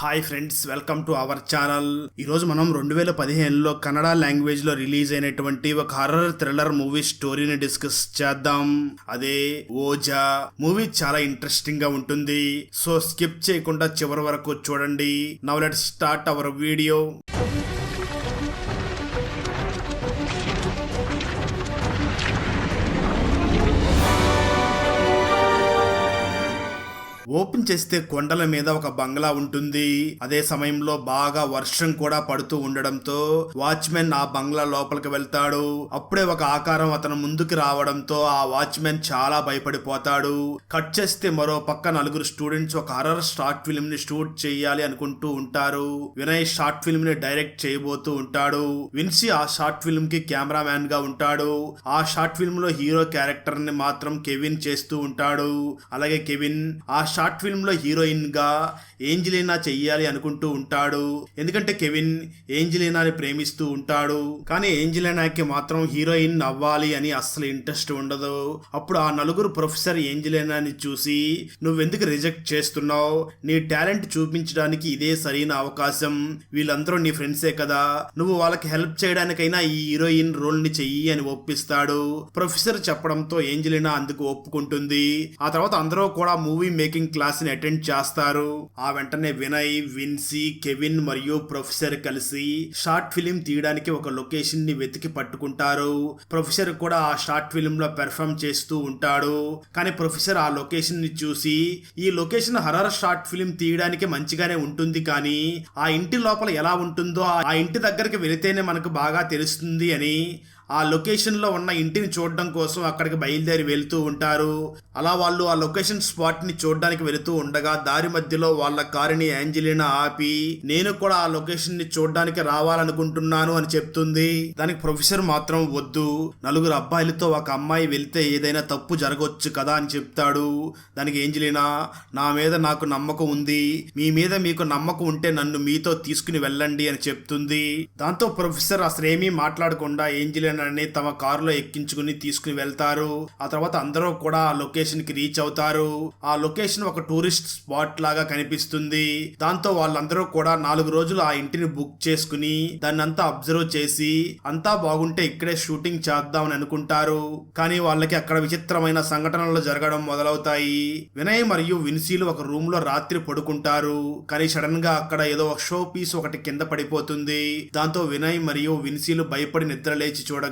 Hi friends welcome to our channel ఈరోజు మనం రెండు వేల పదిహేనులో కన్నడ లాంగ్వేజ్లో రిలీజ్ అయినటువంటి ఒక హర్రర్ థ్రిల్లర్ మూవీ స్టోరీని డిస్కస్ చేద్దాం. అదే ఓజా. మూవీ చాలా ఇంట్రెస్టింగ్గా ఉంటుంది. సో స్కిప్ చేయకుండా చివరి వరకు చూడండి. Now let start our video open చేస్తే కొండల మీద ఒక బంగ్లా ఉంటుంది. అదే సమయంలో బాగా వర్షం కూడా పడుతూ ఉండడంతో వాచ్మెన్ ఆ బంగ్లా లోపలికి వెళ్తాడు. అప్పుడే ఒక ఆకారం అతను ముందుకు రావడంతో ఆ వాచ్మెన్ చాలా భయపడిపోతాడు. కట్ చేస్తే మరో పక్క నలుగురు స్టూడెంట్స్ ఒక హర్రర్ షార్ట్ ఫిల్మ్ని షూట్ చేయాలి అనుకుంటూ ఉంటారు. వినయ్ షార్ట్ ఫిల్మ్ని డైరెక్ట్ చేయబోతూ ఉంటాడు. విన్సీ ఆ షార్ట్ ఫిల్మ్కి కెమెరా మ్యాన్గా ఉంటాడు. ఆ షార్ట్ ఫిల్మ్లో హీరో క్యారెక్టర్ని మాత్రం కెవిన్ చేస్తూ ఉంటాడు. అలాగే కెవిన్ ఆ షార్ట్ షార్ట్ ఫిల్మ్లో హీరోయిన్గా ఏంజలీనా చెయ్యాలి అనుకుంటూ ఉంటాడు. ఎందుకంటే కెవిన్ ఏంజలీనాని ప్రేమిస్తూ ఉంటాడు. కానీ ఏంజలీనాకి మాత్రం హీరోయిన్ అవ్వాలి అని అస్సలు ఇంట్రెస్ట్ ఉండదు. అప్పుడు ఆ నలుగురు ప్రొఫెసర్ ఏంజలీనాని చూసి నువ్వెందుకు రిజెక్ట్ చేస్తున్నావు? నీ టాలెంట్ చూపించడానికి ఇదే సరైన అవకాశం. వీళ్ళందరూ నీ ఫ్రెండ్సే కదా. నువ్వు వాళ్ళకి హెల్ప్ చేయడానికైనా ఈ హీరోయిన్ రోల్ని చెయ్యి అని ఒప్పిస్తాడు. ప్రొఫెసర్ చెప్పడంతో ఏంజలీనా అందుకు ఒప్పుకుంటుంది. ఆ తర్వాత అందరూ కూడా మూవీ మేకింగ్ క్లాస్ని అటెండ్ చేస్తారు. ఆ వెంటనే వినయ్ విన్సీ కెవిన్ మరియు ప్రొఫెసర్ కలిసి షార్ట్ ఫిలిం తీయడానికి ఒక లొకేషన్ని వెతికి పట్టుకుంటారు. ప్రొఫెసర్ కూడా ఆ షార్ట్ ఫిలిం లో పెర్ఫామ్ చేస్తూ ఉంటాడు. కానీ ప్రొఫెసర్ ఆ లొకేషన్ని చూసి ఈ లొకేషన్ హర్రర్ షార్ట్ ఫిలిం తీయడానికి మంచిగానే ఉంటుంది కానీ ఆ ఇంటి లోపల ఎలా ఉంటుందో ఆ ఇంటి దగ్గరికి వెళితేనే మనకు బాగా తెలుస్తుంది అని ఆ లొకేషన్లో ఉన్న ఇంటిని చూడడం కోసం అక్కడికి బయలుదేరి వెళ్తూ ఉంటారు. అలా వాళ్ళు ఆ లొకేషన్ స్పాట్ని చూడడానికి వెళుతూ ఉండగా దారి మధ్యలో వాళ్ళ కారుని యాంజలినా ఆపి నేను కూడా ఆ లొకేషన్ని చూడడానికి రావాలనుకుంటున్నాను అని చెప్తుంది. దానికి ప్రొఫెసర్ మాత్రం వద్దు. నలుగురు అబ్బాయిలతో ఒక అమ్మాయి వెళ్తే ఏదైనా తప్పు జరగవచ్చు కదా అని చెప్తాడు. దానికి ఏంజలినా నా మీద నాకు నమ్మకం ఉంది. మీ మీద మీకు నమ్మకం ఉంటే నన్ను మీతో తీసుకుని వెళ్ళండి అని చెప్తుంది. దాంతో ప్రొఫెసర్ అసలు ఏమీ మాట్లాడకుండా ఏంజలినాని తమ కారులో ఎక్కించుకుని తీసుకుని వెళ్తారు. ఆ తర్వాత అందరూ కూడా ఆ లొకేషన్కి రీచ్ అవుతారు. ఆ లొకేషన్ ఒక టూరిస్ట్ స్పాట్ లాగా కనిపిస్తుంది. దాంతో వాళ్ళందరూ కూడా నాలుగు రోజులు ఆ ఇంటిని బుక్ చేసుకుని దాన్ని అంతా అబ్జర్వ్ చేసి అంతా బాగుంటే ఇక్కడే షూటింగ్ చేద్దామని అనుకుంటారు. కానీ వాళ్ళకి అక్కడ విచిత్రమైన సంఘటనలు జరగడం మొదలవుతాయి. వినయ్ మరియు విన్సీలు ఒక రూమ్లో రాత్రి పడుకుంటారు. కానీ సడన్గా అక్కడ ఏదో ఒక షో పీస్ ఒకటి కింద పడిపోతుంది. దాంతో వినయ్ మరియు విన్సీలు భయపడి నిద్ర లేచి చూడగా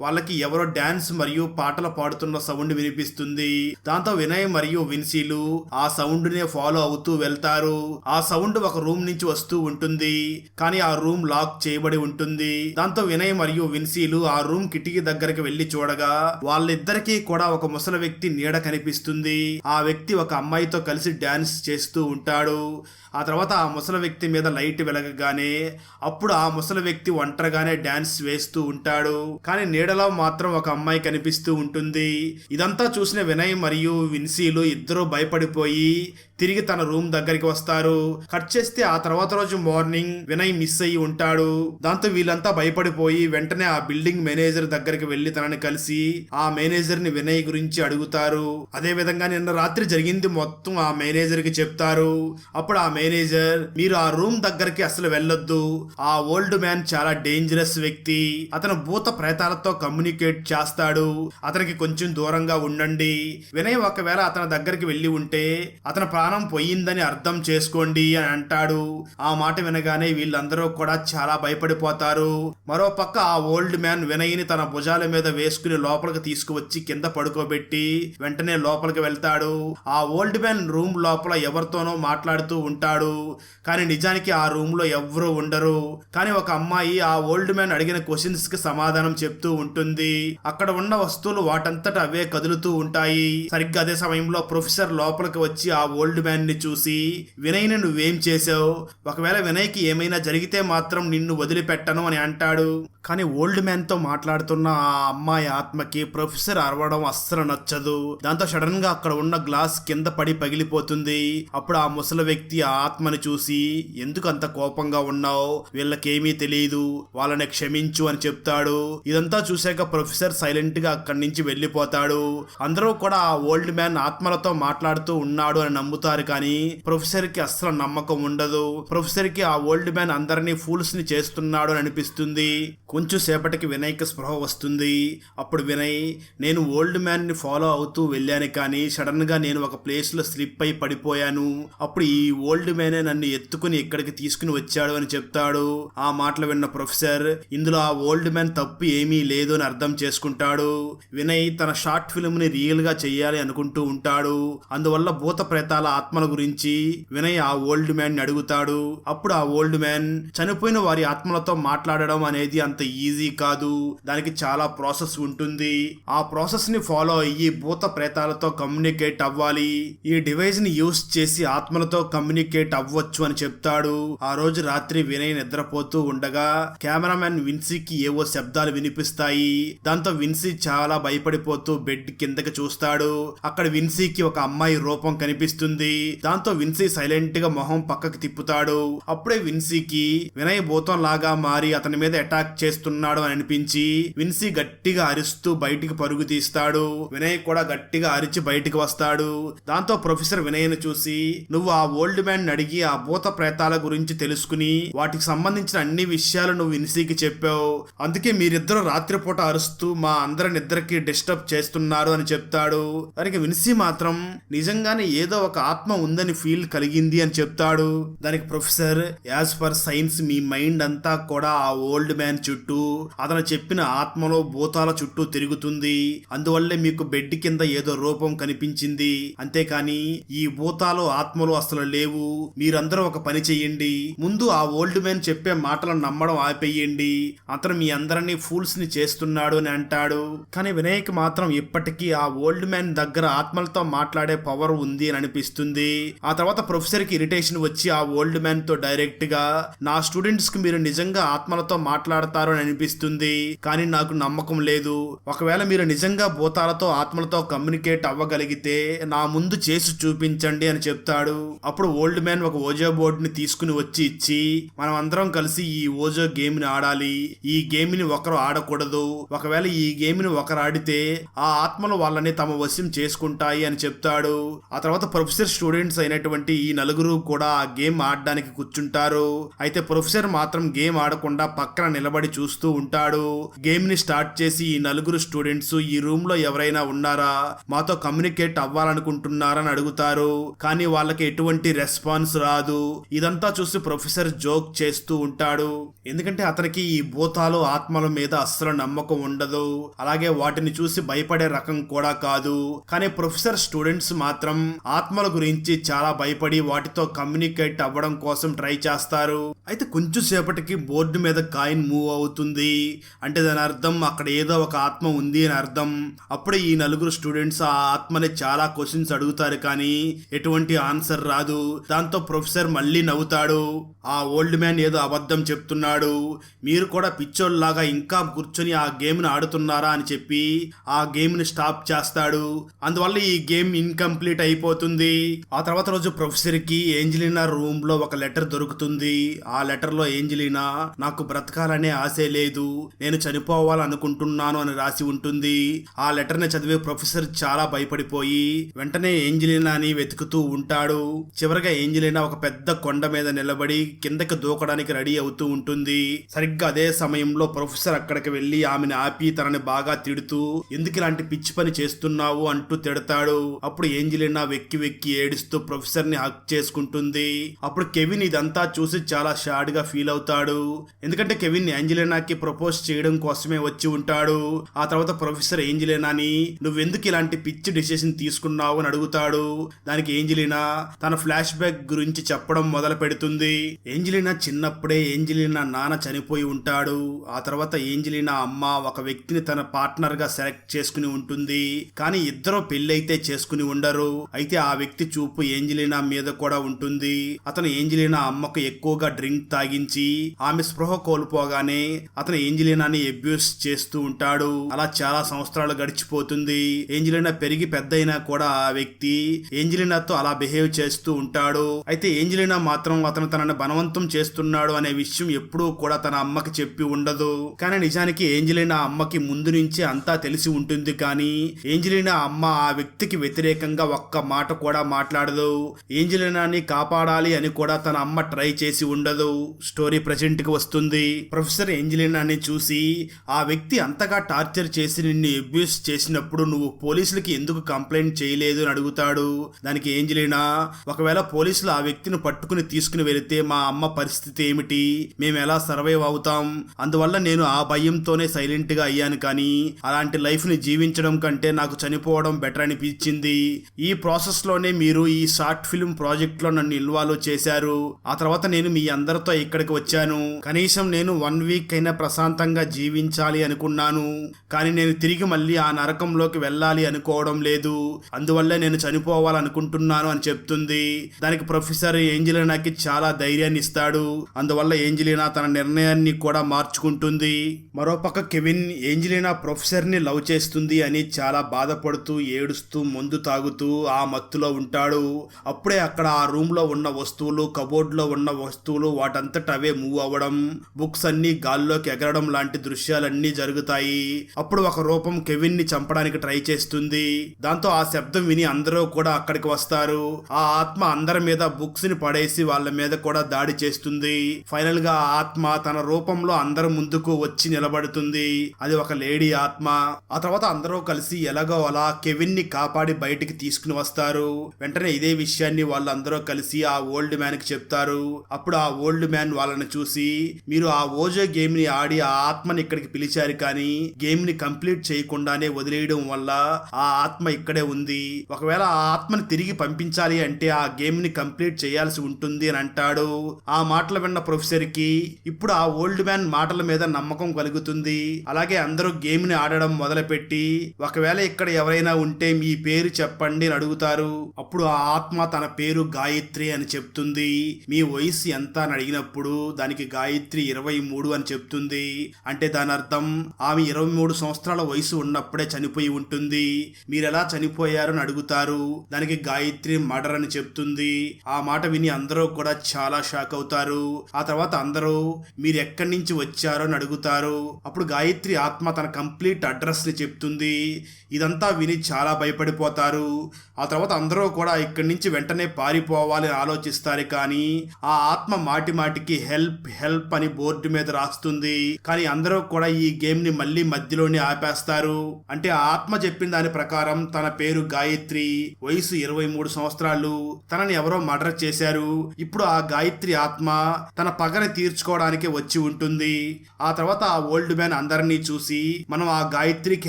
వాళ్ళకి ఎవరో డాన్స్ మరియు పాటలు పాడుతున్న సౌండ్ వినిపిస్తుంది. దాంతో వినయ్ మరియు విన్సీలు ఆ సౌండ్ నే ఫాలో అవుతూ వెళ్తారు. ఆ సౌండ్ ఒక రూమ్ నుంచి వస్తూ ఉంటుంది. కానీ ఆ రూమ్ లాక్ చేయబడి ఉంటుంది. దాంతో వినయ్ మరియు విన్సీలు ఆ రూమ్ కిటికీ దగ్గరికి వెళ్ళి చూడగా వాళ్ళిద్దరికీ కూడా ఒక ముసలి వ్యక్తి నీడ కనిపిస్తుంది. ఆ వ్యక్తి ఒక అమ్మాయితో కలిసి డాన్స్ చేస్తూ ఉంటాడు. ఆ తర్వాత ఆ ముసలి వ్యక్తి మీద లైట్ వెలగగానే అప్పుడు ఆ ముసలి వ్యక్తి ఒంటరిగానే డాన్స్ వేస్తూ ఉంటాడు. కానీ నీడలో మాత్రం ఒక అమ్మాయి కనిపిస్తూ ఉంటుంది. ఇదంతా చూసిన వినయ్ మరియు విన్సీలు ఇద్దరూ భయపడిపోయి తిరిగి తన రూమ్ దగ్గరికి వస్తారు. కట్ చేస్తే ఆ తర్వాత రోజు మార్నింగ్ వినయ్ మిస్ అయ్యి ఉంటాడు. దాంతో వీళ్ళంతా భయపడిపోయి వెంటనే ఆ బిల్డింగ్ మేనేజర్ దగ్గరికి వెళ్ళి తనని కలిసి ఆ మేనేజర్ని వినయ్ గురించి అడుగుతారు. అదే విధంగా నిన్న రాత్రి జరిగింది మొత్తం ఆ మేనేజర్కి చెప్తారు. అప్పుడు ఆ మేనేజర్ మీరు ఆ రూమ్ దగ్గరికి అసలు వెళ్ళొద్దు. ఆ ఓల్డ్ మ్యాన్ చాలా డేంజరస్ వ్యక్తి. అతను భూత ప్రేతాలతో కమ్యూనికేట్ చేస్తాడు. అతనికి కొంచెం దూరంగా ఉండండి. వినయ్ ఒకవేళ అతని దగ్గరికి వెళ్ళి ఉంటే అతని ప్రాణం పోయిందని అర్థం చేసుకోండి అని అంటాడు. ఆ మాట వినగానే వీళ్ళందరూ కూడా చాలా భయపడిపోతారు. మరో పక్క ఆ ఓల్డ్ మ్యాన్ వినయ్ని తన భుజాల మీద వేసుకుని లోపలికి తీసుకువచ్చి కింద పడుకోబెట్టి వెంటనే లోపలికి వెళ్తాడు. ఆ ఓల్డ్ మ్యాన్ రూమ్ లోపల ఎవరితోనో మాట్లాడుతూ ఉంటాడు. కానీ నిజానికి ఆ రూమ్లో ఎవరు ఉండరు. కానీ ఒక అమ్మాయి ఆ ఓల్డ్ మ్యాన్ అడిగిన క్వశ్చన్స్కి సమాధానం చెప్తూ ఉంటుంది. అక్కడ ఉన్న వస్తువులు వాటంతట అవే కదులుతూ ఉంటాయి. సరిగ్గా అదే సమయంలో ప్రొఫెసర్ లోపలికి వచ్చి ఆ ఓల్డ్ మ్యాన్ని చూసి వినయ్ని నువ్వేం చేసావు ఒకవేళ వినయ్కి ఏమైనా జరిగితే మాత్రం నిన్ను వదిలిపెట్టను అని అంటాడు. కానీ ఓల్డ్ మ్యాన్తో మాట్లాడుతున్న ఆ అమ్మాయి ఆత్మకి ప్రొఫెసర్ అరవడం అస్సలు నచ్చదు. దాంతో సడన్గా అక్కడ ఉన్న గ్లాస్ కింద పడి పగిలిపోతుంది. అప్పుడు ఆ ముసలి వ్యక్తి ఆ ఆత్మని చూసి ఎందుకు అంత కోపంగా ఉన్నావు? వీళ్ళకేమీ తెలియదు వాళ్ళని క్షమించు అని చెప్తాడు. ఇదంతా చూశాక ప్రొఫెసర్ సైలెంట్గా అక్కడి నుంచి వెళ్ళిపోతాడు. అందరూ కూడా ఆ ఓల్డ్ మ్యాన్ ఆత్మలతో మాట్లాడుతూ ఉన్నాడు అని నమ్ముతారు కానీ ప్రొఫెసర్కి అస్సలు నమ్మకం ఉండదు. ప్రొఫెసర్కి ఆ ఓల్డ్ మ్యాన్ అందరినీ ఫూల్స్ని చేస్తున్నాడు అని అనిపిస్తుంది. కొంచెం సేపటికి వినయ్కి స్పృహ వస్తుంది. అప్పుడు వినయ్ నేను ఓల్డ్ మ్యాన్ని ఫాలో అవుతూ వెళ్ళాను కానీ సడన్గా నేను ఒక ప్లేస్లో స్లిప్ అయి పడిపోయాను. అప్పుడు ఈ ఓల్డ్ మ్యానే నన్ను ఎత్తుకుని ఇక్కడికి తీసుకుని వచ్చాడు అని చెప్తాడు. ఆ మాటలు విన్న ప్రొఫెసర్ ఇందులో ఆ ఓల్డ్ మ్యాన్ తప్పు ఏమీ లేదు అని అర్థం చేసుకుంటాడు. వినయ్ తన షార్ట్ ఫిల్మ్ని రియల్గా చెయ్యాలి అనుకుంటూ ఉంటాడు. అందువల్ల భూత ప్రేతాల ఆత్మల గురించి వినయ్ ఆ ఓల్డ్ మ్యాన్ని అడుగుతాడు. అప్పుడు ఆ ఓల్డ్ మ్యాన్ చనిపోయిన వారి ఆత్మలతో మాట్లాడడం అనేది అంత ఈజీ కాదు. దానికి చాలా ప్రాసెస్ ఉంటుంది. ఆ ప్రాసెస్ని ఫాలో అయ్యి భూత ప్రేతాలతో కమ్యూనికేట్ అవ్వాలి. ఈ డివైస్ని యూస్ చేసి ఆత్మలతో కమ్యూనికేట్ అవ్వచ్చు అని చెప్తాడు. ఆ రోజు రాత్రి వినయ్ నిద్రపోతూ ఉండగా కెమెరామెన్ విన్సీకి ఏవో శబ్దాలు వినిపిస్తాయి. దాంతో విన్సీ చాలా భయపడిపోతూ బెడ్ కిందకి చూస్తాడు. అక్కడ విన్సీకి ఒక అమ్మాయి రూపం కనిపిస్తుంది. దాంతో విన్సీ సైలెంట్గా మొహం పక్కకి తిప్పుతాడు. అప్పుడే విన్సీకి వినయ్ భూతం లాగా మారి అతని మీద అటాక్ చేస్తున్నాడు అని అనిపించి విన్సీ గట్టిగా అరుస్తూ బయటికి పరుగు తీస్తాడు. వినయ్ కూడా గట్టిగా అరిచి బయటికి వస్తాడు. దాంతో ప్రొఫెసర్ వినయ్ను చూసి నువ్వు ఆ ఓల్డ్ మ్యాన్ అడిగి ఆ భూత ప్రేతాల గురించి తెలుసుకుని వాటికి సంబంధించిన అన్ని విషయాలు నువ్వు విన్సీకి చెప్పావు. అందుకే మీరు మీరిద్దరు రాత్రిపూట అరుస్తూ మా అందరి నిద్రకి డిస్టర్బ్ చేస్తున్నారు అని చెప్తాడు. దానికి విన్సీ మాత్రం నిజంగానే ఏదో ఒక ఆత్మ ఉందని ఫీల్ కలిగింది అని చెప్తాడు. దానికి ప్రొఫెసర్ యాజ్ పర్ సైన్స్ మీ మైండ్ అంతా కూడా ఆ ఓల్డ్ మ్యాన్ చుట్టూ అతను చెప్పిన ఆత్మలో భూతాల చుట్టూ తిరుగుతుంది. అందువల్లే మీకు బెడ్ కింద ఏదో రూపం కనిపించింది. అంతేకాని ఈ భూతాలు ఆత్మలు అసలు లేవు. మీరందరూ ఒక పని చెయ్యండి ముందు ఆ ఓల్డ్ మ్యాన్ చెప్పే మాటలను నమ్మడం ఆపేయండి. అతను మీ అందరినీ ఫూల్స్ని చేస్తున్నాడు అని అంటాడు. కానీ వినాయక్ మాత్రం ఇప్పటికీ ఆ ఓల్డ్ మ్యాన్ దగ్గర ఆత్మలతో మాట్లాడే పవర్ ఉంది అని అనిపిస్తుంది. ఆ తర్వాత ప్రొఫెసర్కి ఇరిటేషన్ వచ్చి ఆ ఓల్డ్ మ్యాన్తో డైరెక్ట్గా నా స్టూడెంట్స్కి మీరు నిజంగా ఆత్మలతో మాట్లాడతారు అని అనిపిస్తుంది. కానీ నాకు నమ్మకం లేదు. ఒకవేళ మీరు నిజంగా భూతాలతో ఆత్మలతో కమ్యూనికేట్ అవ్వగలిగితే నా ముందు చేసి చూపించండి అని చెప్తాడు. అప్పుడు ఓల్డ్ మ్యాన్ ఒక ఓజో బోర్డ్ని తీసుకుని వచ్చి ఇచ్చి మనం అందరం కలిసి ఈ ఓజో గేమ్ని ఆడాలి. ఈ గేమ్ని ఒకరు ఆడకూడదు. ఒకవేళ ఈ గేమ్ని ఒకరు ఆడితే ఆ ఆత్మలు వాళ్ళని తమ వశ్యం చేసుకుంటాయి అని చెప్తాడు. ఆ తర్వాత ప్రొఫెసర్ స్టూడెంట్స్ అయినటువంటి ఈ నలుగురు కూడా ఆ గేమ్ ఆడడానికి కూర్చుంటారు. అయితే ప్రొఫెసర్ మాత్రం గేమ్ ఆడకుండా పక్కన నిలబడి చూస్తూ ఉంటాడు. గేమ్ని స్టార్ట్ చేసి ఈ నలుగురు స్టూడెంట్స్ ఈ రూమ్లో ఎవరైనా ఉన్నారా? మాతో కమ్యూనికేట్ అవ్వాలనుకుంటున్నారని అడుగుతారు. కానీ వాళ్ళకి ఎటువంటి రెస్పాన్స్ రాదు. ఇదంతా చూసి ప్రొఫెసర్ జోక్ చేస్తూ ఉంటాడు. ఎందుకంటే అతనికి ఈ భూతాలు ఆత్మల మీద అస్సలు నమ్మకం ఉండదు. అలాగే వాటిని చూసి భయపడే రకం కూడా కాదు. కానీ ప్రొఫెసర్ స్టూడెంట్స్ మాత్రం ఆత్మల గురించి చాలా భయపడి వాటితో కమ్యూనికేట్ అవ్వడం కోసం ట్రై చేస్తారు. అయితే కొంచెం సేపటికి బోర్డు మీద కాయిన్ మూవ్ అవుతుంది. అంటే దాని అర్థం అక్కడ ఏదో ఒక ఆత్మ ఉంది అని అర్థం. అప్పుడే ఈ నలుగురు స్టూడెంట్స్ ఆ ఆత్మని చాలా క్వశ్చన్స్ అడుగుతారు కానీ ఎటువంటి ఆన్సర్ రాదు. దాంతో ప్రొఫెసర్ మళ్ళీ నవ్వుతాడు. ఆ ఓల్డ్ మ్యాన్ ఏదో అబద్ధం చెప్తున్నాడు. మీరు కూడా పిచ్చోళ్ళలాగా ఇంకా కూర్చొని ఆ గేమ్ని ఆడుతున్నారా అని చెప్పి ఆ గేమ్ని స్టాప్ చేస్తాడు. అందువల్ల ఈ గేమ్ ఇన్కంప్లీట్ అయిపోతుంది. ఆ తర్వాత రోజు ప్రొఫెసర్కి ఏంజలినా రూమ్లో ఒక లెటర్ దొరుకుతుంది. ఆ లెటర్లో ఏంజలినా నాకు బ్రతకాలనే ఆశే లేదు. నేను చనిపోవాలనుకుంటున్నాను అని రాసి ఉంటుంది. ఆ లెటర్ని చదివే ప్రొఫెసర్ చాలా భయపడిపోయి వెంటనే ఏంజలినాని వెతుకుతూ ఉంటాడు. చివరిగా ఏంజలినా ఒక పెద్ద కొండ మీద నిలబడి కిందకి దూకడానికి రెడీ అవుతూ ఉంటుంది. సరిగ్గా అదే సమయంలో ప్రొఫెసర్ అక్కడికి వెళ్ళి ఆమెను ఆపి తనని బాగా తిడుతూ ఎందుకు ఇలాంటి పిచ్చి పని చేస్తున్నావు? అంటూ తిడతాడు. అప్పుడు ఏంజలినా వెక్కి వెక్కి ఏడుస్తూ ప్రొఫెసర్ని హక్ చేసుకుంటుంది. అప్పుడు కెవిన్ ఇదంతా చూసి చాలా షాడ్గా ఫీల్ అవుతాడు. ఎందుకంటే కెవిన్ ఏంజలినాకి ప్రపోజ్ చేయడం కోసమే వచ్చి ఉంటాడు. ఆ తర్వాత ప్రొఫెసర్ ఏంజలినాని నువ్వెందుకు ఇలాంటి పిచ్చి డిసిషన్ తీసుకున్నావు? అని అడుగుతాడు. దానికి ఏంజలినా తన ఫ్లాష్ బ్యాక్ గురించి చెప్పడం మొదలు పెడుతుంది ఏంజలినా చిన్నప్పుడే ఏంజలినా నాన్న చనిపోయి ఉంటాడు. ఆ తర్వాత ఏంజలినా అమ్మ ఒక వ్యక్తిని తన పార్ట్నర్గా సెలెక్ట్ చేసుకుని ఉంటుంది. కానీ ఇద్దరు పెళ్ళైతే చేసుకుని ఉండరు. అయితే ఆ వ్యక్తి చూపు ఏంజలినా మీద కూడా ఉంటుంది. అతను ఏంజలినా అమ్మకు ఎక్కువగా డ్రింక్ తాగించి ఆమె స్పృహ కోల్పోగానే అతను ఏంజలినాని అబ్యూస్ చేస్తూ ఉంటాడు. అలా చాలా సంవత్సరాలు గడిచిపోతుంది. ఏంజలినా పెరిగి పెద్దయినా కూడా ఆ వ్యక్తి ఏంజలినాతో అలా బిహేవ్ చేస్తూ ఉంటాడు. అయితే ఏంజలినా మాత్రం అతను తనని బలవంతం చేస్తున్నాడు అనే విషయం ఎప్పుడూ కూడా తన అమ్మకి చెప్పి ఉండదు. కానీ నిజానికి ఏంజలినా అమ్మకి ముందు నుంచి అంతా తెలిసి ఉంటుంది కానీ ఏంజలినా అమ్మ ఆ వ్యక్తికి వ్యతిరేకంగా ఒక్క మాట కూడా మాట్లాడదు. ఏంజలినాని కాపాడాలి అని కూడా తన అమ్మ ట్రై చేసి ఉండదు. స్టోరీ ప్రజెంట్కి వస్తుంది. ప్రొఫెసర్ ఏంజలినాని చూసి ఆ వ్యక్తి అంతగా టార్చర్ చేసి నిన్ను అబ్యూస్ చేసినప్పుడు నువ్వు పోలీసులకి ఎందుకు కంప్లైంట్ చేయలేదు అని అడుగుతాడు. దానికి ఏంజలినా ఒకవేళ పోలీసులు ఆ వ్యక్తిని పట్టుకుని తీసుకుని వెళితే మా అమ్మ పరిస్థితి ఏమిటి? మేము ఎలా సర్వైవ్ అవుతాం? అందువల్ల నేను ఆ భయంతోనే సైలెంట్గా అయ్యాను కానీ అలాంటి లైఫ్ని జీవించడం కంటే నాకు చనిపోవడం బెటర్ అనిపించింది. ఈ ప్రాసెస్లోనే మీరు ఈ షార్ట్ ఫిల్మ్ ప్రాజెక్ట్లో నన్ను ఇన్వాల్వ్ చేశారు. ఆ తర్వాత నేను మీ అందరితో ఇక్కడికి వచ్చాను. కనీసం నేను వన్ వీక్ అయినా ప్రశాంతంగా జీవించాలి అనుకున్నాను. కానీ నేను తిరిగి మళ్ళీ ఆ నరకంలోకి వెళ్ళాలి అనుకోవడం లేదు. అందువల్లే నేను చనిపోవాలనుకుంటున్నాను అని చెప్తుంది. దానికి ప్రొఫెసర్ ఏంజలినాకి చాలా ధైర్యాన్ని ఇస్తాడు. అందువల్ల ఏంజలినా తన నిర్ణయాన్ని కూడా మార్చుకుంటుంది. మరోపక్క కెవిన్ ఏంజలినా ప్రొఫెసర్ని లవ్ చేస్తుంది అని చాలా బాధపడుతూ ఏడుస్తూ మందు తాగుతూ ఆ మత్తులో ఉంటాడు. అప్పుడే అక్కడ ఆ రూమ్లో ఉన్న వస్తువులు కబోర్డ్లో ఉన్న వస్తువులు వాటంతట అవే మూవ్ అవ్వడం బుక్స్ అన్ని గాల్లోకి ఎగరడం లాంటి దృశ్యాలన్నీ జరుగుతాయి. అప్పుడు ఒక రూపం కెవిన్ని చంపడానికి ట్రై చేస్తుంది. దాంతో ఆ శబ్దం విని అందరూ కూడా అక్కడికి వస్తారు. ఆ ఆత్మ అందరి మీద బుక్స్ని పడేసి వాళ్ళ మీద కూడా దాడి చేస్తుంది. ఫైనల్గా ఆ ఆత్మ తన రూపంలో అందరి ముందుకు వచ్చి నిలబడుతుంది. అది ఒక లేడీ ఆత్మ. ఆ తర్వాత అందరూ కలిసి ఎలాగో అలా కెవిన్ని కాపాడి బయటికి తీసుకుని వస్తారు. వెంటనే ఇదే విషయాన్ని వాళ్ళందరూ కలిసి ఆ ఓల్డ్ మ్యాన్కి చెప్తారు. అప్పుడు ఆ ఓల్డ్ మ్యాన్ వాళ్ళని చూసి మీరు ఆ ఓజో గేమ్ని ఆడి ఆ ఆత్మని ఇక్కడికి పిలిచారు కానీ గేమ్ని కంప్లీట్ చేయకుండానే వదిలేయడం వల్ల ఆ ఆత్మ ఇక్కడే ఉంది. ఒకవేళ ఆ ఆత్మని తిరిగి పంపించాలి అంటే ఆ గేమ్ని కంప్లీట్ చేయాల్సి ఉంటుంది అని అంటాడు. ఆ మాటలు విన్న ప్రొఫెసర్కి ఇప్పుడు ఆ ఓల్డ్ మ్యాన్ మాటల మీద నమ్మకం కలుగుతుంది అలాగే అందరూ గేమ్ని ఆడడం మొదలుపెట్టి ఒకవేళ ఇక్కడ ఎవరైనా ఉంటే మీ పేరు చెప్పండి అని అడుగుతారు. అప్పుడు ఆ ఆత్మ తన పేరు గాయత్రి అని చెప్తుంది. మీ వయసు ఎంత అని అడిగినప్పుడు దానికి గాయత్రి ఇరవై మూడు అని చెప్తుంది. అంటే దాని అర్థం ఆమె ఇరవై మూడు సంవత్సరాల వయసు ఉన్నప్పుడే చనిపోయి ఉంటుంది. మీరెలా చనిపోయారు అని అడుగుతారు. దానికి గాయత్రి మర్డర్ అని చెప్తుంది. ఆ మాట విని అందరూ కూడా చాలా షాక్ అవుతారు. ఆ తర్వాత అందరూ మీరు ఎక్కడి నుంచి వచ్చారో అని అడుగుతారు. అప్పుడు గాయత్రి ఆత్మ తన కంప్లీట్ అడ్రస్ని చెప్తుంది. ఇదంతా విని చాలా భయపడిపోతారు. ఆ తర్వాత అందరూ కూడా ఇక్కడి నుంచి వెంటనే పారిపోవాలి ఆలోచిస్తారు కానీ ఆ ఆత్మ మాటి మాటికి హెల్ప్ హెల్ప్ అని బోర్డు మీద రాస్తుంది. కానీ అందరూ కూడా ఈ గేమ్ని మళ్ళీ మధ్యలోనే ఆపేస్తారు. అంటే ఆ ఆత్మ చెప్పిన దాని ప్రకారం తన పేరు గాయత్రి వయసు ఇరవై మూడు సంవత్సరాలు. తనని ఎవరో మర్డర్ చేశారు. ఇప్పుడు ఆ గాయత్రి ఆత్మ తన పగని తీర్చుకోవడానికి వచ్చి ఉంటుంది. ఆ తర్వాత ఆ ఓల్డ్ మ్యాన్ అందరినీ చూసి మనం ఆ గాయత్రికి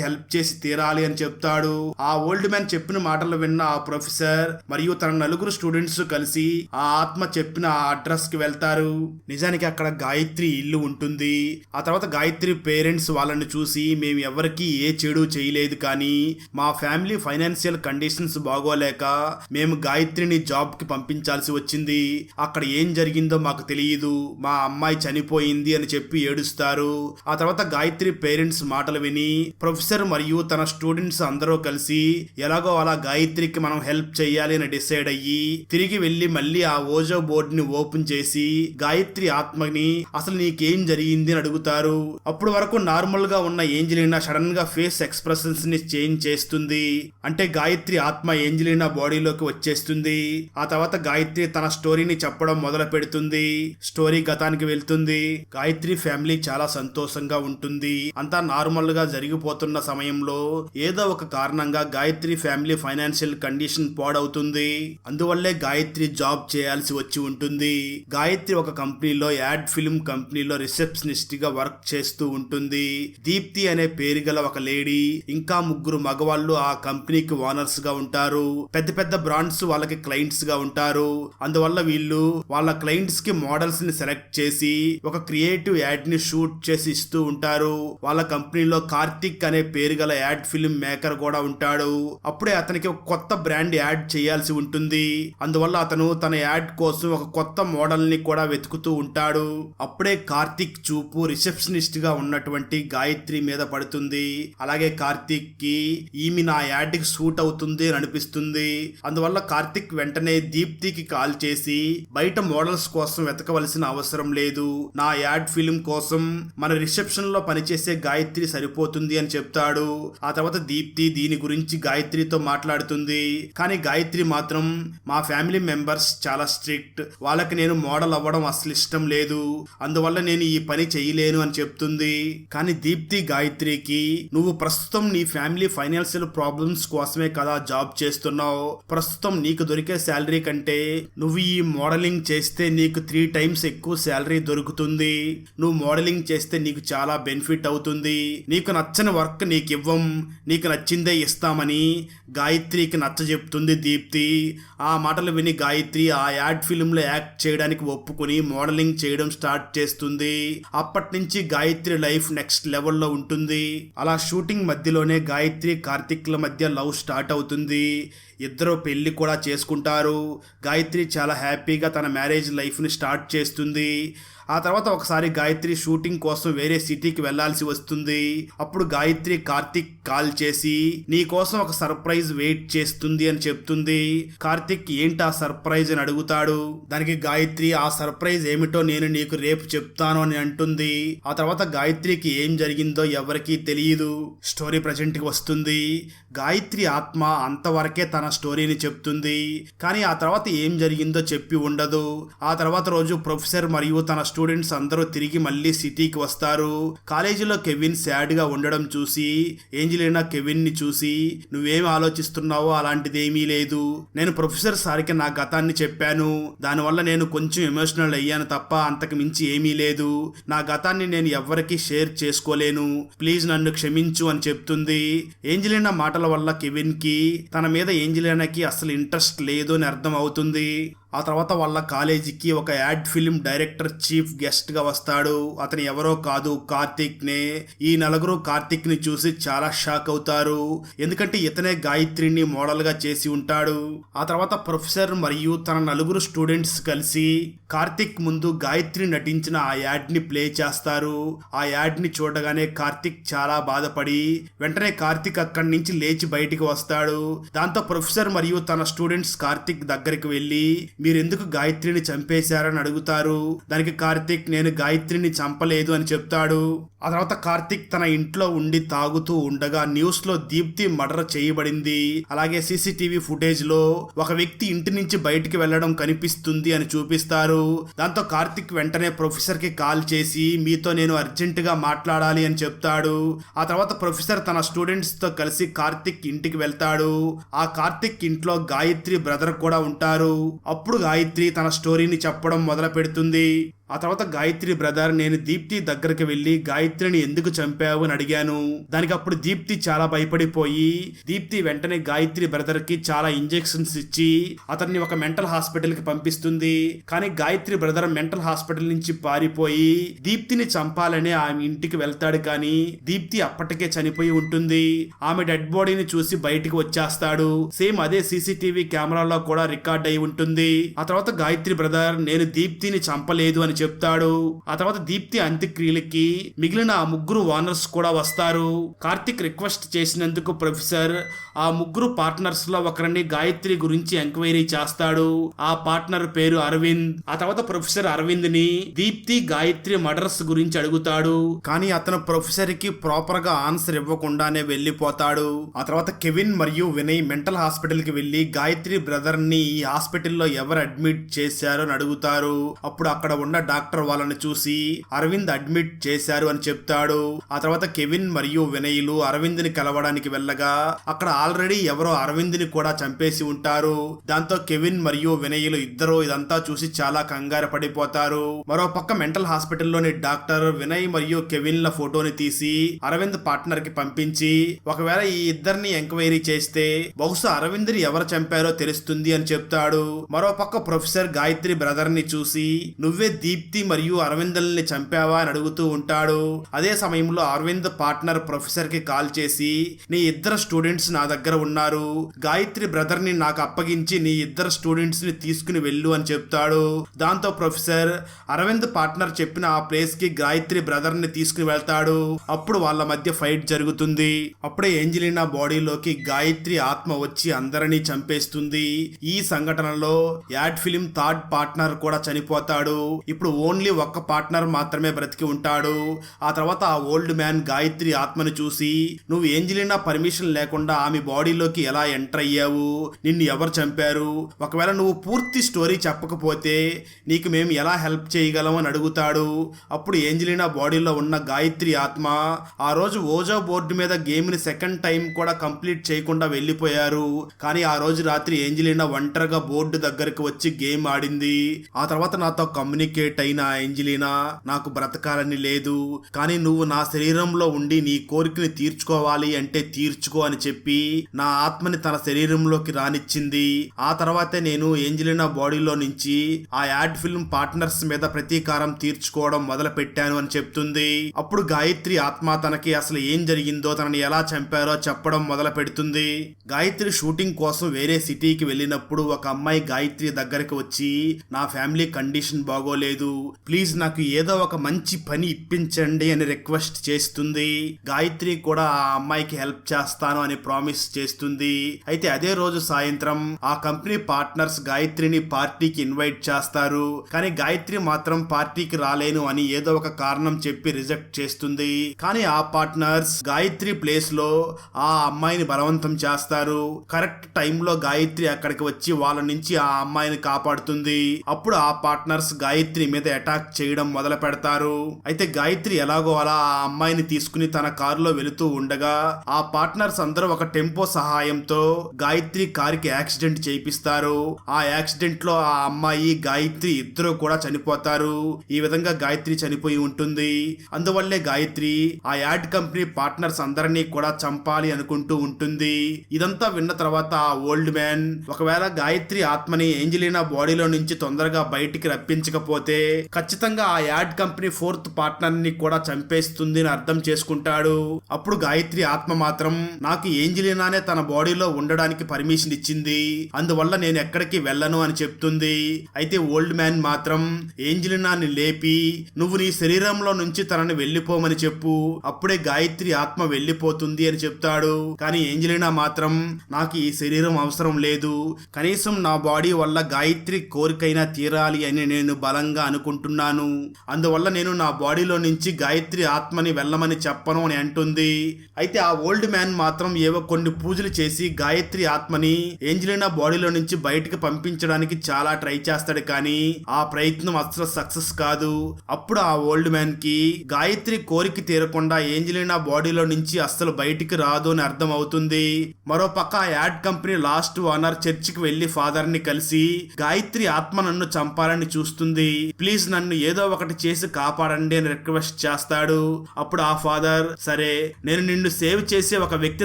హెల్ప్ చేసి తీరాలి అని చెప్తాడు. ఆ ఓల్డ్ మ్యాన్ చెప్పిన మాటలు విన్న ఆ ప్రొఫెసర్ మరియు తన నలుగురు స్టూడెంట్స్ కలిసి ఆ ఆత్మ చెప్పిన ఆ అడ్రస్కి వెళ్తారు. నిజానికి అక్కడ గాయత్రి ఇల్లు ఉంటుంది. ఆ తర్వాత గాయత్రి పేరెంట్స్ వాళ్ళని చూసి మేము ఎవరికి ఏ చెడు చేయలేదు కానీ మా ఫ్యామిలీ ఫైనాన్షియల్ కండిషన్స్ బాగోలేక మేము గాయత్రిని జాబ్కి పంపించాల్సి వచ్చింది. అక్కడ ఏం జరిగిందో మాకు తెలియదు. మా అమ్మాయి చనిపోయింది అని చెప్పి ఏడుస్తారు. ఆ తర్వాత గాయత్రి పేరెంట్స్ మాటలు విని ప్రొఫెసర్ మరియు తన స్టూడెంట్స్ అందరూ కలిసి ఎలాగో అలా గాయత్రికి మనం హెల్ప్ చేయాలి అని డిసైడ్ అయ్యి తిరిగి వెళ్ళి మళ్ళీ ఆ ఓజో బోర్డ్ని ఓపెన్ చేసి గాయత్రి ఆత్మని అసలు నీకేం జరిగింది అని అడుగుతారు. అప్పుడు వరకు నార్మల్గా ఉన్న ఏంజలినా సడన్గా ఫేస్ ఎక్స్ప్రెషన్స్ని చేంజ్ చేస్తుంది. అంటే గాయత్రి ఆత్మ ఏంజలినా బాడీలోకి వచ్చేస్తుంది. ఆ తర్వాత గాయత్రి తన స్టోరీని చెప్పడం మొదలు పెడుతుంది స్టోరీ గతానికి వెళ్తుంది. గాయత్రి ఫ్యామిలీ చాలా సంతోషం సంతోషంగా ఉంటుంది. అంతా నార్మల్గా జరిగిపోతున్న సమయంలో ఏదో ఒక కారణంగా గాయత్రి ఫ్యామిలీ ఫైనాన్షియల్ కండిషన్ పాడవుతుంది. అందువల్లే గాయత్రి జాబ్ చేయాల్సి వచ్చి ఉంటుంది. గాయత్రి ఒక కంపెనీలో యాడ్ ఫిల్మ్ కంపెనీలో రిసెప్షనిస్ట్గా వర్క్ చేస్తూ ఉంటుంది. దీప్తి అనే పేరు గల ఒక లేడీ ఇంకా ముగ్గురు మగవాళ్ళు ఆ కంపెనీకి ఓనర్స్గా ఉంటారు. పెద్ద పెద్ద బ్రాండ్స్ వాళ్ళకి క్లయింట్స్గా ఉంటారు. అందువల్ల వీళ్ళు వాళ్ళ క్లయింట్స్కి మోడల్స్ని సెలెక్ట్ చేసి ఒక క్రియేటివ్ యాడ్ని షూట్ చేసి ఇస్తూ ఉంటారు. వాళ్ళ కంపెనీలో కార్తిక్ అనే పేరు గల యాడ్ ఫిల్మ్ మేకర్ కూడా ఉంటాడు. అప్పుడే అతనికి ఒక కొత్త బ్రాండ్ యాడ్ చేయాల్సి ఉంటుంది. అందువల్ల అతను తన యాడ్ కోసం ఒక కొత్త మోడల్ని కూడా వెతుకుతూ ఉంటాడు. అప్పుడే కార్తిక్ చూపు రిసెప్షనిస్ట్గా ఉన్నటువంటి గాయత్రి మీద పడుతుంది. అలాగే కార్తిక్కి ఈమె నా యాడ్కి సూట్ అవుతుంది అని అనిపిస్తుంది. అందువల్ల కార్తిక్ వెంటనే దీప్తికి కాల్ చేసి బయట మోడల్స్ కోసం వెతకవలసిన అవసరం లేదు. నా యాడ్ ఫిల్మ్ కోసం మన రిసెప్షన్లో పనిచేసే గాయత్రి సరిపోతుంది అని చెప్తాడు. ఆ తర్వాత దీప్తి దీని గురించి గాయత్రితో మాట్లాడుతుంది. కానీ గాయత్రి మాత్రం మా ఫ్యామిలీ మెంబర్స్ చాలా స్ట్రిక్ట్. వాళ్ళకి నేను మోడల్ అవ్వడం అసలు ఇష్టం లేదు. అందువల్ల నేను ఈ పని చేయలేను అని చెప్తుంది. కానీ దీప్తి గాయత్రికి నువ్వు ప్రస్తుతం నీ ఫ్యామిలీ ఫైనాన్షియల్ ప్రాబ్లమ్స్ కోసమే కదా జాబ్ చేస్తున్నావు. ప్రస్తుతం నీకు దొరికే శాలరీ కంటే నువ్వు ఈ మోడలింగ్ చేస్తే నీకు త్రీ టైమ్స్ ఎక్కువ శాలరీ దొరుకుతుంది. నువ్వు మోడలింగ్ చేస్తే నీకు నీకు చాలా బెనిఫిట్ అవుతుంది. నీకు నచ్చని వర్క్ నీకు ఇవ్వం. నీకు నచ్చిందే ఇస్తామని గాయత్రికి నచ్చ చెప్తుంది దీప్తి. ఆ మాటలు విని గాయత్రి ఆ యాడ్ ఫిల్మ్లో యాక్ట్ చేయడానికి ఒప్పుకొని మోడలింగ్ చేయడం స్టార్ట్ చేస్తుంది. అప్పటి నుంచి గాయత్రి లైఫ్ నెక్స్ట్ లెవెల్లో ఉంటుంది. అలా షూటింగ్ మధ్యలోనే గాయత్రి కార్తిక్ల మధ్య లవ్ స్టార్ట్ అవుతుంది. ఇద్దరు పెళ్ళి కూడా చేసుకుంటారు. గాయత్రి చాలా హ్యాపీగా తన మ్యారేజ్ లైఫ్ని స్టార్ట్ చేస్తుంది. ఆ తర్వాత ఒకసారి గాయత్రి షూటింగ్ కోసం వేరే సిటీకి వెళ్ళాల్సి వస్తుంది. అప్పుడు గాయత్రి కార్తిక్ కాల్ చేసి నీ కోసం ఒక సర్ప్రైజ్ వెయిట్ చేస్తుంది అని చెప్తుంది. కార్తిక్ ఏంటి ఆ సర్ప్రైజ్ అని అడుగుతాడు. దానికి గాయత్రి ఆ సర్ప్రైజ్ ఏమిటో నేను నీకు రేపు చెప్తాను అని అంటుంది. ఆ తర్వాత గాయత్రికి ఏం జరిగిందో ఎవరికీ తెలియదు స్టోరీ ప్రజెంట్కి వస్తుంది. గాయత్రి ఆత్మ అంతవరకే తన స్టోరీని చెప్తుంది. కానీ ఆ తర్వాత ఏం జరిగిందో చెప్పి ఉండదు. ఆ తర్వాత రోజు ప్రొఫెసర్ మరియు తన స్టూడెంట్స్ అందరూ తిరిగి మళ్ళీ సిటీకి వస్తారు. కాలేజీలో కెవిన్ సాడ్గా ఉండడం చూసి ఏంజలినా కెవిన్ని చూసి నువ్వేం ఆలోచిస్తున్నావో అలాంటిదేమీ లేదు. నేను ప్రొఫెసర్ సార్కి నా గతాన్ని చెప్పాను. దానివల్ల నేను కొంచెం ఎమోషనల్ అయ్యాను తప్ప అంతకు మించి ఏమీ లేదు. నా గతాన్ని నేను ఎవ్వరికీ షేర్ చేసుకోలేను. ప్లీజ్ నన్ను క్షమించు అని చెప్తుంది. ఏంజలినా మాటల వల్ల కెవిన్కి తన మీద ఏం ఏంజిలీనాకి అసలు ఇంట్రెస్ట్ లేదు అని అర్థం అవుతుంది. ఆ తర్వాత వాళ్ళ కాలేజీకి ఒక యాడ్ ఫిల్మ్ డైరెక్టర్ చీఫ్ గెస్ట్గా వస్తాడు. అతను ఎవరో కాదు కార్తిక్నే. ఈ నలుగురు కార్తీక్ని చూసి చాలా షాక్ అవుతారు. ఎందుకంటే ఇతనే గాయత్రిని మోడల్గా చేసి ఉంటాడు. ఆ తర్వాత ప్రొఫెసర్ మరియు తన నలుగురు స్టూడెంట్స్ కలిసి కార్తిక్ ముందు గాయత్రి నటించిన ఆ యాడ్ని ప్లే చేస్తారు. ఆ యాడ్ని చూడగానే కార్తిక్ చాలా బాధపడి వెంటనే కార్తిక్ అక్కడి నుంచి లేచి బయటికి వస్తాడు. దాంతో ప్రొఫెసర్ మరియు తన స్టూడెంట్స్ కార్తిక్ దగ్గరికి వెళ్ళి మీరెందుకు గాయత్రిని చంపేశారని అడుగుతారు? దానికి కార్తిక్ నేను గాయత్రిని చంపలేదు అని చెప్తాడు. ఆ తర్వాత కార్తిక్ తన ఇంట్లో ఉండి తాగుతూ ఉండగా న్యూస్లో దీప్తి మర్డర్ చేయబడింది. అలాగే సీసీటీవీ ఫుటేజ్లో ఒక వ్యక్తి ఇంటి నుంచి బయటికి వెళ్ళడం కనిపిస్తుంది అని చూపిస్తారు. దాంతో కార్తిక్ వెంటనే ప్రొఫెసర్కి కాల్ చేసి మీతో నేను అర్జెంట్గా మాట్లాడాలి అని చెప్తాడు. ఆ తర్వాత ప్రొఫెసర్ తన స్టూడెంట్స్తో కలిసి కార్తిక్ ఇంటికి వెళ్తాడు. ఆ కార్తిక్ ఇంట్లో గాయత్రి బ్రదర్ కూడా ఉంటారు. అప్పుడు గాయత్రి తన స్టోరీని చెప్పడం మొదలు పెడుతుంది ఆ తర్వాత గాయత్రి బ్రదర్ నేను దీప్తి దగ్గరికి వెళ్ళి గాయత్రిని ఎందుకు చంపావు అని అడిగాను. దానికి అప్పుడు దీప్తి చాలా భయపడిపోయి దీప్తి వెంటనే గాయత్రి బ్రదర్కి చాలా ఇంజెక్షన్స్ ఇచ్చి అతన్ని ఒక మెంటల్ హాస్పిటల్కి పంపిస్తుంది. కానీ గాయత్రి బ్రదర్ మెంటల్ హాస్పిటల్ నుంచి పారిపోయి దీప్తిని చంపాలని ఆమె ఇంటికి వెళ్తాడు కానీ దీప్తి అప్పటికే చనిపోయి ఉంటుంది. ఆమె డెడ్ బాడీని చూసి బయటికి వచ్చేస్తాడు. సేమ్ అదే సీసీటీవీ కెమెరాలో కూడా రికార్డ్ అయి ఉంటుంది. ఆ తర్వాత గాయత్రి బ్రదర్ నేను దీప్తిని చంపలేదు అని చెప్తాడు. ఆ తర్వాత దీప్తి అంత్యక్రియలకి మిగిలిన ఆ ముగ్గురు ఓనర్స్ కూడా వస్తారు. కార్తిక్ రిక్వెస్ట్ చేసినందుకు ప్రొఫెసర్ ఆ ముగ్గురు పార్ట్నర్స్లో ఒకరిని గాయత్రి గురించి ఎంక్వైరీ చేస్తాడు. ఆ పార్ట్నర్ పేరు అరవింద్. ఆ తర్వాత ప్రొఫెసర్ అరవింద్ని దీప్తి గాయత్రి మర్డర్స్ గురించి అడుగుతాడు. కానీ అతను ప్రొఫెసర్కి ప్రాపర్గా ఆన్సర్ ఇవ్వకుండానే వెళ్ళిపోతాడు. ఆ తర్వాత కెవిన్ మరియు వినయ్ మెంటల్ హాస్పిటల్కి వెళ్ళి గాయత్రి బ్రదర్ని ఈ హాస్పిటల్లో ఎవరు అడ్మిట్ చేశారో అని అడుగుతారు. అప్పుడు అక్కడ ఉన్న డాక్టర్ వాళ్ళని చూసి అరవింద్ అడ్మిట్ చేశారు అని చెప్తాడు. ఆ తర్వాత కెవిన్ మరియు వినయ్లు అరవింద్ని కలవడానికి వెళ్ళగా అక్కడ ఆల్రెడీ ఎవరో అరవింద్ని కూడా చంపేసి ఉంటారు. దాంతో కెవిన్ మరియు వినయ్లు ఇద్దరు ఇదంతా చూసి చాలా కంగారు పడిపోతారు. మరో పక్క మెంటల్ హాస్పిటల్లోని డాక్టర్ వినయ్ మరియు కెవిన్ ల ఫోటోని తీసి అరవింద్ పార్ట్నర్కి పంపించి ఒకవేళ ఈ ఇద్దరిని ఎంక్వైరీ చేస్తే బహుశా అరవింద్ని ఎవరు చంపారో తెలుస్తుంది అని చెప్తాడు. మరో పక్క ప్రొఫెసర్ గాయత్రి బ్రదర్ని చూసి నువ్వే దీప్తి మరియు అరవిందల్ని చంపావా అని అడుగుతూ ఉంటాడు. అదే సమయంలో అరవింద్ పార్ట్నర్ ప్రొఫెసర్కి కాల్ చేసి నీ ఇద్దరు స్టూడెంట్స్ నా దగ్గర ఉన్నారు. గాయత్రి బ్రదర్ని నాకు అప్పగించి నీ ఇద్దరు స్టూడెంట్స్ని తీసుకుని వెళ్ళు అని చెప్తాడు. దాంతో ప్రొఫెసర్ అరవింద్ పార్ట్నర్ చెప్పిన ఆ ప్లేస్కి గాయత్రి బ్రదర్ని తీసుకుని వెళ్తాడు. అప్పుడు వాళ్ళ మధ్య ఫైట్ జరుగుతుంది. అప్పుడే ఏంజలినా బాడీలోకి గాయత్రి ఆత్మ వచ్చి అందరినీ చంపేస్తుంది. ఈ సంఘటనలో యాడ్ ఫిలిం థర్డ్ పార్ట్నర్ కూడా చనిపోతాడు. ఇప్పుడు ఇప్పుడు ఓన్లీ ఒక్క పార్ట్నర్ మాత్రమే బ్రతికి ఉంటాడు. ఆ తర్వాత ఆ ఓల్డ్ మ్యాన్ గాయత్రి ఆత్మని చూసి నువ్వు ఏంజలినా పర్మిషన్ లేకుండా ఆమె బాడీలోకి ఎలా ఎంటర్ అయ్యావు? నిన్ను ఎవరు చంపారు? ఒకవేళ నువ్వు పూర్తి స్టోరీ చెప్పకపోతే నీకు మేము ఎలా హెల్ప్ చేయగలం? అని అడుగుతాడు. అప్పుడు ఏంజలినా బాడీలో ఉన్న గాయత్రి ఆత్మ ఆ రోజు ఓజో బోర్డు మీద గేమ్ని సెకండ్ టైం కూడా కంప్లీట్ చేయకుండా వెళ్ళిపోయారు. కానీ ఆ రోజు రాత్రి ఏంజలినా ఒంటరిగా బోర్డు దగ్గరకు వచ్చి గేమ్ ఆడింది. ఆ తర్వాత నాతో కమ్యూనికేట్ అయిన ఏంజలీనా నాకు బ్రతకాలని లేదు. కానీ నువ్వు నా శరీరంలో ఉండి నీ కోరికని తీర్చుకోవాలి అంటే తీర్చుకో అని చెప్పి నా ఆత్మని తన శరీరంలోకి రానిచ్చింది. ఆ తర్వాతే నేను ఏంజలినా బాడీలో నుంచి ఆ యాడ్ ఫిల్మ్ పార్ట్నర్స్ మీద ప్రతీకారం తీర్చుకోవడం మొదలు పెట్టాను అని చెప్తుంది. అప్పుడు గాయత్రి ఆత్మ తనకి అసలు ఏం జరిగిందో తనని ఎలా చంపారో చెప్పడం మొదలు పెడుతుంది గాయత్రి షూటింగ్ కోసం వేరే సిటీకి వెళ్ళినప్పుడు ఒక అమ్మాయి గాయత్రి దగ్గరికి వచ్చి నా ఫ్యామిలీ కండిషన్ బాగోలేదు. ప్లీజ్ నాకు ఏదో ఒక మంచి పని ఇప్పించండి అని రిక్వెస్ట్ చేస్తుంది. గాయత్రి కూడా ఆ అమ్మాయికి హెల్ప్ చేస్తాను అని ప్రామిస్ చేస్తుంది. అయితే అదే రోజు సాయంత్రం ఆ కంపెనీ పార్ట్నర్స్ గాయత్రిని పార్టీకి ఇన్వైట్ చేస్తారు. కానీ గాయత్రి మాత్రం పార్టీకి రాలేను అని ఏదో ఒక కారణం చెప్పి రిజెక్ట్ చేస్తుంది. కానీ ఆ పార్ట్నర్స్ గాయత్రి ప్లేస్లో ఆ అమ్మాయిని బలవంతం చేస్తారు. కరెక్ట్ టైంలో గాయత్రి అక్కడికి వచ్చి వాళ్ళ నుంచి ఆ అమ్మాయిని కాపాడుతుంది. అప్పుడు ఆ పార్ట్నర్స్ గాయత్రి మీద అటాక్ చేయడం మొదలు పెడతారు. అయితే గాయత్రి ఎలాగో అలా ఆ అమ్మాయిని తీసుకుని తన కారులో వెళుతూ ఉండగా ఆ పార్ట్నర్స్ అందరూ ఒక టెంపో సహాయంతో గాయత్రి కారుకి యాక్సిడెంట్ చేయిస్తారు ఆ యాక్సిడెంట్లో ఆ అమ్మాయి గాయత్రి ఇద్దరు కూడా చనిపోతారు. ఈ విధంగా గాయత్రి చనిపోయి ఉంటుంది. అందువల్లే గాయత్రి ఆ యాడ్ కంపెనీ పార్ట్నర్స్ అందరినీ కూడా చంపాలి అనుకుంటూ ఉంటుంది. ఇదంతా విన్న తర్వాత ఆ ఓల్డ్ మ్యాన్ ఒకవేళ గాయత్రి ఆత్మని ఏంజలీనా బాడీలో నుంచి తొందరగా బయటికి రప్పించకపోతే ఖచ్చితంగా ఆ యాడ్ కంపెనీ ఫోర్త్ పార్ట్నర్ని కూడా చంపేస్తుంది అని అర్థం చేసుకుంటాడు. అప్పుడు గాయత్రి ఆత్మ మాత్రం నాకు ఏంజలినానే తన బాడీలో ఉండడానికి పర్మిషన్ ఇచ్చింది. అందువల్ల నేను ఎక్కడికి వెళ్ళను అని చెప్తుంది. అయితే ఓల్డ్ మ్యాన్ మాత్రం ఏంజలినాని లేపి నువ్వు నీ శరీరంలో నుంచి తనని వెళ్ళిపోమని చెప్పు. అప్పుడే గాయత్రి ఆత్మ వెళ్ళిపోతుంది అని చెప్తాడు. కానీ ఏంజలినా మాత్రం నాకు ఈ శరీరం అవసరం లేదు. కనీసం నా బాడీ వల్ల గాయత్రి కోరికైనా తీరాలి అని నేను బలంగా అనుకుంటున్నాను. అందువల్ల నేను నా బాడీలో నుంచి గాయత్రి ఆత్మని వెళ్ళమని చెప్పను అని అంటుంది. అయితే ఆ ఓల్డ్ మ్యాన్ మాత్రం ఏవో కొన్ని పూజలు చేసి గాయత్రి ఆత్మని ఏంజలినా బాడీలో నుంచి బయటకు పంపించడానికి చాలా ట్రై చేస్తాడు కానీ ఆ ప్రయత్నం అస్సలు సక్సెస్ కాదు. అప్పుడు ఆ ఓల్డ్ మ్యాన్కి గాయత్రి కోరిక తీరకుండా ఏంజలినా బాడీలో నుంచి అస్సలు బయటికి రాదు అని అర్థం అవుతుంది. మరో పక్క ఆ యాడ్ కంపెనీ లాస్ట్ ఓనర్ చర్చికి వెళ్ళి ఫాదర్ని కలిసి గాయత్రి ఆత్మ నన్ను చంపాలని చూస్తుంది. ప్లీజ్ నన్ను ఏదో ఒకటి చేసి కాపాడండి అని రిక్వెస్ట్ చేస్తాడు. అప్పుడు ఆ ఫాదర్ సరే నేను నిన్ను సేవ్ చేసే ఒక వ్యక్తి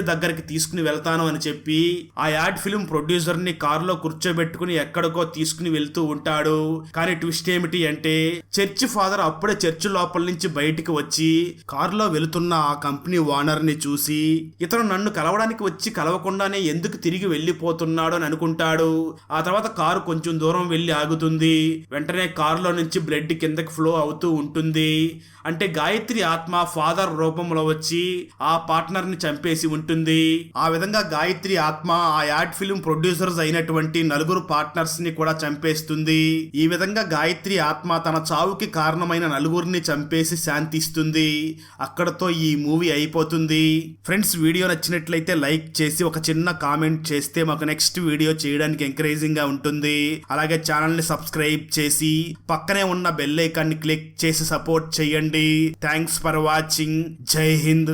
దగ్గరికి తీసుకుని వెళ్తాను అని చెప్పి ఆ యాడ్ ఫిల్మ్ ప్రొడ్యూసర్ని కారులో కూర్చోబెట్టుకుని ఎక్కడికో తీసుకుని వెళ్తూ ఉంటాడు. కానీ ట్విస్ట్ ఏమిటి అంటే చర్చి ఫాదర్ అప్పుడే చర్చి లోపల నుంచి బయటికి వచ్చి కారులో వెళుతున్న ఆ కంపెనీ ఓనర్ని చూసి ఇతను నన్ను కలవడానికి వచ్చి కలవకుండానే ఎందుకు తిరిగి వెళ్ళిపోతున్నాడు అని అనుకుంటాడు. ఆ తర్వాత కారు కొంచెం దూరం వెళ్ళి ఆగుతుంది. వెంటనే కారులో నుంచి బ్లడ్ కిందకి ఫ్లో అవుతూ ఉంటుంది. అంటే గాయత్రి ఆత్మ ఫాదర్ రూపంలో వచ్చి ఆ పార్ట్నర్ని చంపేసి ఉంటుంది. ఆ విధంగా గాయత్రి ఆత్మ ఆ యాడ్ ఫిల్మ్ ప్రొడ్యూసర్స్ అయినటువంటి నలుగురు పార్ట్నర్స్ని కూడా చంపేస్తుంది. ఈ విధంగా గాయత్రి ఆత్మ తన చావుకి కారణమైన నలుగురిని చంపేసి శాంతిస్తుంది. అక్కడతో ఈ మూవీ అయిపోతుంది. ఫ్రెండ్స్ వీడియో నచ్చినట్లయితే లైక్ చేసి ఒక చిన్న కామెంట్ చేస్తే మాకు నెక్స్ట్ వీడియో చేయడానికి ఎంకరేజింగ్గా ఉంటుంది. అలాగే ఛానల్ని సబ్స్క్రైబ్ చేసి పక్క పక్కనే ఉన్న బెల్ ఐకాన్ని క్లిక్ చేసి సపోర్ట్ చేయండి. థ్యాంక్స్ ఫర్ వాచింగ్ జై హింద్